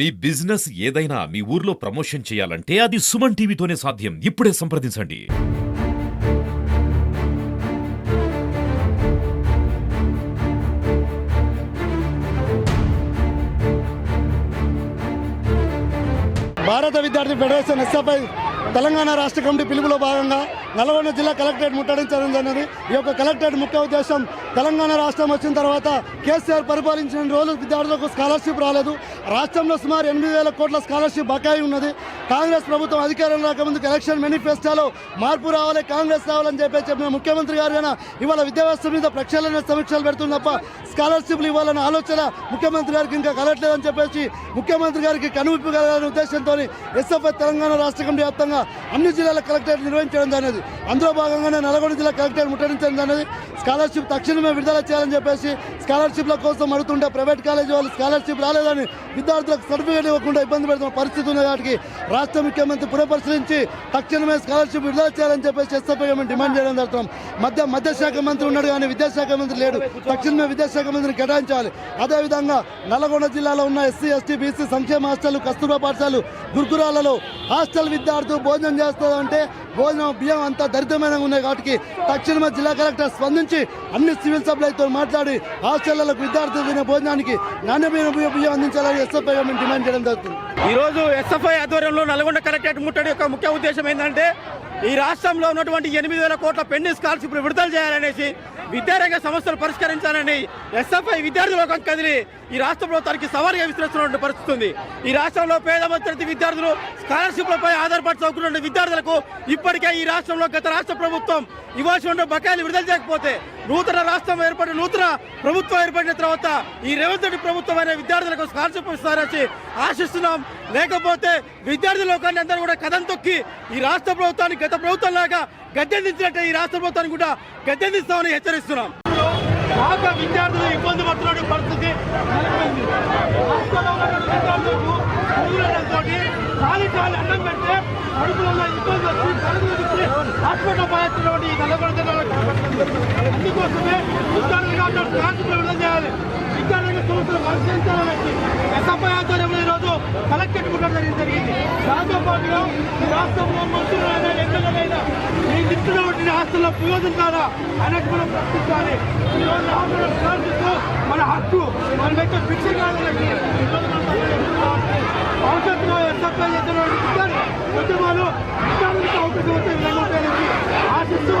మీ business ఏదైనా మీ ఊర్లో promotion చేయాలంటే అది సుమన్ టీవీతోనే సాధ్యం. ఇప్పుడే సంప్రదించండి. భారత విద్యార్థి ఫెడరేషన్ ఎస్ఎఫ్ఐ తెలంగాణ రాష్ట్ర కమిటీ పిలుపులో భాగంగా నల్గొండ జిల్లా కలెక్టరేట్ ముట్టడించడం జరిగింది. ఈ యొక్క కలెక్టరేట్ ముఖ్య ఉద్దేశం తెలంగాణ రాష్ట్రం వచ్చిన తర్వాత కేసీఆర్ పరిపాలించిన రోజులు విద్యార్థులకు స్కాలర్షిప్ రాలేదు. రాష్ట్రంలో సుమారు ఎనిమిది వేల కోట్ల స్కాలర్షిప్ బకాయి ఉన్నది. కాంగ్రెస్ ప్రభుత్వం అధికారం రాకముందుకు ఎలక్షన్ మేనిఫెస్టోలో మార్పు రావాలి కాంగ్రెస్ రావాలని చెప్పి చెప్పిన ముఖ్యమంత్రి గారు అయినా ఇవాళ విద్యావ్యవస్థ మీద ప్రక్షాళన సమీక్షలు పెడుతుంది తప్ప స్కాలర్షిప్లు ఇవ్వాలన్న ఆలోచన ముఖ్యమంత్రి గారికి ఇంకా కలగట్లేదని చెప్పేసి ముఖ్యమంత్రి గారికి కనువిప్పు కలగాలనే ఉద్దేశంతో ఎస్ఎఫ్ఐ తెలంగాణ రాష్ట్ర కమిటీ వ్యాప్తంగా అన్ని జిల్లాల కలెక్టరేట్ నిర్వహించడం అనేది అందులో భాగంగానే నల్గొండ జిల్లా కలెక్టరేట్ ముట్టడించడం అనేది స్కాలర్షిప్ తక్షణమే విడుదల చేయాలని చెప్పేసి స్కాలర్షిప్ల కోసం అడుగుతుంటే ప్రైవేట్ కాలేజీ వాళ్ళు స్కాలర్షిప్ రాలేదని విద్యార్థులకు సర్టిఫికేట్ ఇవ్వకుండా ఇబ్బంది పెడుతున్న పరిస్థితి ఉన్న వాటికి. రాష్ట్ర ముఖ్యమంత్రి పునఃపరిశీలించి తక్షణమే స్కాలర్షిప్ విడుదల చేయాలని చెప్పేసి ఎస్ఎఫ్ఐ మేము డిమాండ్ చేయడం జరుగుతున్నాం. మధ్య మధ్యశాఖ మంత్రి ఉన్నాడు కానీ విద్యాశాఖ మంత్రి లేడు. తక్షణమే విద్యాశాఖ మంత్రిని కేటాయించాలి. అదేవిధంగా నల్గొండ జిల్లాలో ఉన్న ఎస్సీ ఎస్టీ బీసీ సంక్షేమ హాస్టల్ కస్తూర్బా పాఠశాలలు గురుకురాలలో హాస్టల్ విద్యార్థులు భోజనం చేస్తారంటే భోజనం బియ్యం అంతా దరిద్రమైన ఉన్నాయి కాబట్టి తక్షణమే జిల్లా కలెక్టర్ స్పందించి అన్ని సివిల్ సప్లైతో మాట్లాడి హాస్టళ్ళకు విద్యార్థులు తినే భోజనానికి నాణ్యమైన బియ్యం అందించాలని ఎస్ఎఫ్ఐ మేము డిమాండ్ చేయడం జరుగుతుంది. ఈరోజు ఎస్ఎఫ్ఐ ఆధ్వర్యంలో నల్గొండ కలెక్టరేట్ ముట్టడి యొక్క ముఖ్య ఉద్దేశం ఏంటంటే ఈ రాష్ట్రంలో ఉన్నటువంటి ఎనిమిది వేల కోట్ల పెండింగ్ స్కాలర్షిప్లు విడుదల చేయాలనేసి విద్యారంగ సమస్యలు పరిష్కరించాలని ఎస్ఎఫ్ఐ విద్యార్థి ఒక కదిలి ఈ రాష్ట్ర ప్రభుత్వానికి సవాలుగా విసిరిస్తున్న పరిస్థితి ఉంది. ఈ రాష్ట్రంలో పేద మధ్యతరగతి విద్యార్థులు స్కాలర్షిప్లపై ఆధారపడి చదువుకున్న విద్యార్థులకు ఇప్పటికే ఈ రాష్ట్రంలో గత రాష్ట్ర ప్రభుత్వం ఇవ్వాల్సి ఉన్న బకాయిలు విడుదల చేయకపోతే నూతన రాష్ట్రం ఏర్పడిన నూతన ప్రభుత్వం ఏర్పడిన తర్వాత ఈ రేవంత్ రెడ్డి ప్రభుత్వం అనే విద్యార్థులకు స్కాలర్షిప్ ఇస్తారని ఆశిస్తున్నాం. లేకపోతే విద్యార్థి లోకాన్ని అందరూ కూడా కథం తొక్కి ఈ రాష్ట్ర ప్రభుత్వాన్ని గత ప్రభుత్వం లాగా గద్దెందించినట్టే ఈ రాష్ట్ర ప్రభుత్వాన్ని కూడా గద్దెందిస్తామని హెచ్చరిస్తున్నాం. పాత విద్యార్థులు ఇబ్బంది పడుతున్న పరిస్థితి నెలకొంది. రాష్ట్రంలో ఉన్న విద్యార్థులకు ఖాళీ అన్నం పెడితే కడుపులో ఇబ్బంది వచ్చి కడుపులో వచ్చి హాస్పిటల్ పాల్చున్నటువంటి ఈ నల్లగొండ జిల్లాలో అందుకోసమే విద్యార్థులు కాబట్టి విడుదల చేయాలి. విద్యార్థుల సమస్యలు పరిశీలించాలని ఎస్ఎఫ్ఐ ఆధ్వర్యంలో ఈరోజు కలెక్టరేట్ కూడా జరిగింది. దాంతో పాటుగా రాష్ట్రంలో ఆస్తుల ప్రయోజనం ద్వారా అనేది మనం ప్రశ్నించాలి. ఆందోళన ప్రార్థిస్తూ మన హక్కు మన వ్యక్తి భిక్ష కావాలని భవిష్యత్తులో ఎస్ఎఫ్ఐ చేస్తున్నటువంటి ఉద్యమాలు అవకాశం వచ్చే విధంగా ఉంటాయని ఆశిస్తూ